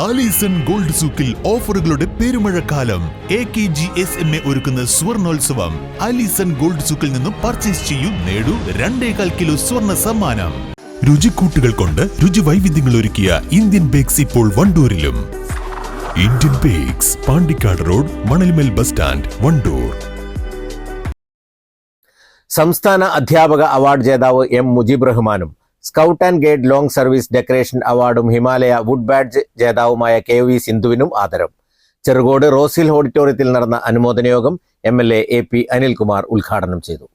Alison gold സൂക്കിൽ ഓഫറുകളുടെ പെരുമഴക്കാലം. A K G S M A ഒരുക്കുന്ന സ്വർണോത്സവം. ആലീസൺ ഗോൾഡ് സൂക്കിൽ നിന്നും പർച്ചേസ് ചെയ്യൂ നേടൂ രണ്ടേകാൽ കിലോ സ്വർണ സമ്മാനം. രുചിക്കൂട്ടുകൾ കൊണ്ട് രുചി വൈവിധ്യങ്ങൾ ഒരുക്കിയ ഇന്ത്യൻ ബേക്സ് ഇപ്പോൾ വണ്ടൂരിലും. Indian bakes Pandikkad road Manalmel bus stand Wandoor. സംസ്ഥാന അധ്യാപക അവാർഡ് ജേതാവ് എം മുജീബ് റഹ്മാനും scout and guide long service decoration അവാർഡും ഹിമാലയ വുഡ് ബാഡ്ജ് ജേതാവുമായ കെ വി സിന്ധുവിനും ആദരം. ചെറുകോട് റോസിൽ ഓഡിറ്റോറിയത്തിൽ നടന്ന അനുമോദന യോഗം M L A P Anilkumar ഉദ്ഘാടനം ചെയ്തു.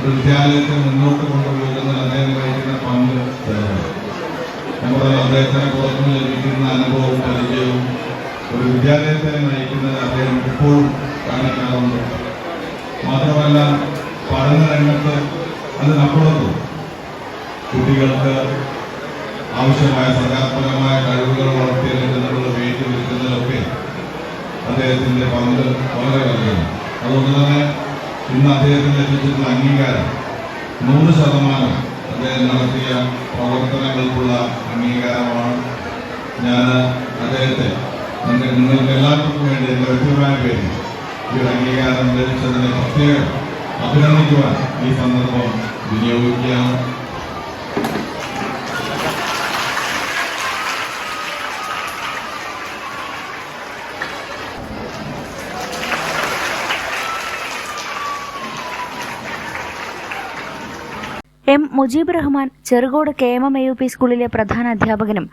ഒരു വിദ്യാലയത്തെ മുന്നോട്ട് അദ്ദേഹം വഹിക്കുന്ന അദ്ദേഹം എപ്പോഴും കാണിക്കാറുണ്ട് മാത്രമല്ല ആവശ്യമായ സർഗാത്മകമായ കഴിവുകൾ വളർത്തിയെടുക്കുന്നതിനുള്ള വേണ്ടി വിൽക്കുന്നതിലൊക്കെ അദ്ദേഹത്തിന്റെ പങ്ക് വളരെ വലുതാണ്. അതുകൊണ്ട് തന്നെ ഇന്ന് അദ്ദേഹത്തിന് ലഭിച്ചിട്ടുള്ള അംഗീകാരം നൂറ് ശതമാനം അദ്ദേഹം നടത്തിയ പ്രവർത്തനങ്ങൾക്കുള്ള അംഗീകാരമാണ്. ഞാൻ അദ്ദേഹത്തെ എന്റെ നിങ്ങൾക്ക് എല്ലാവർക്കും വേണ്ടി എന്റെ വ്യക്തിപരമായ പേരിൽ ഈ ഒരു അംഗീകാരം ലഭിച്ചതിനെ പ്രത്യേകം അഭിനന്ദിക്കുവാൻ ഈ സന്ദർഭം വിനിയോഗിക്കുകയാണ്. M Mujeeb Rahman Cherukode K M M A U P സ്കൂളിലെ പ്രധാന അധ്യാപകനും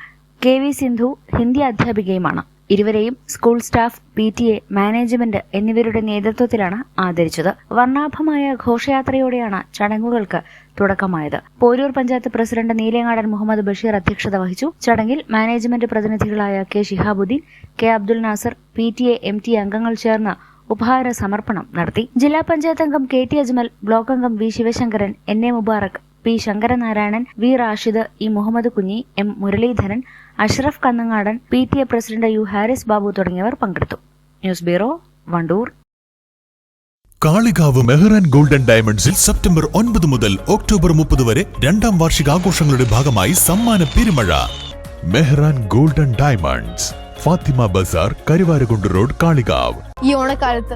കെ വി സിന്ധു ഹിന്ദി അധ്യാപികയുമാണ്. ഇരുവരെയും school staff P T A management എന്നിവരുടെ നേതൃത്വത്തിലാണ് ആദരിച്ചത്. വർണാഭമായ ഘോഷയാത്രയോടെയാണ് ചടങ്ങുകൾക്ക് തുടക്കമായത്. പോരൂർ പഞ്ചായത്ത് പ്രസിഡന്റ് നീലങ്ങാടൻ മുഹമ്മദ് ബഷീർ അധ്യക്ഷത വഹിച്ചു. ചടങ്ങിൽ management പ്രതിനിധികളായ K Shihabuddin K Abdul Nasar P T A M T അംഗങ്ങൾ ചേർന്ന് ഉപഹാര സമർപ്പണം നടത്തി. ജില്ലാ പഞ്ചായത്ത് അംഗം കെ ടി അജ്മൽ ബ്ലോക്ക് അംഗം V Sivasankaran N A Mubarak P Sankaranarayanan V Rashid E Muhammad Kunhi M Muraleedharan Ashraf Kannangadan P T A president U Haris Babu തുടങ്ങിയവർ പങ്കെടുത്തു. News bureau Wandoor. Kalikavu Mehran golden ഡയമണ്ട്സിൽ September ഒൻപത് മുതൽ October മുപ്പത് വരെ രണ്ടാം വാർഷിക ആഘോഷങ്ങളുടെ ഭാഗമായി സമ്മാന പെരുമഴ. Mehran golden diamonds Fathima Bazar Karuvarakundu road Kalikavu. ഈ ഓണക്കാലത്ത്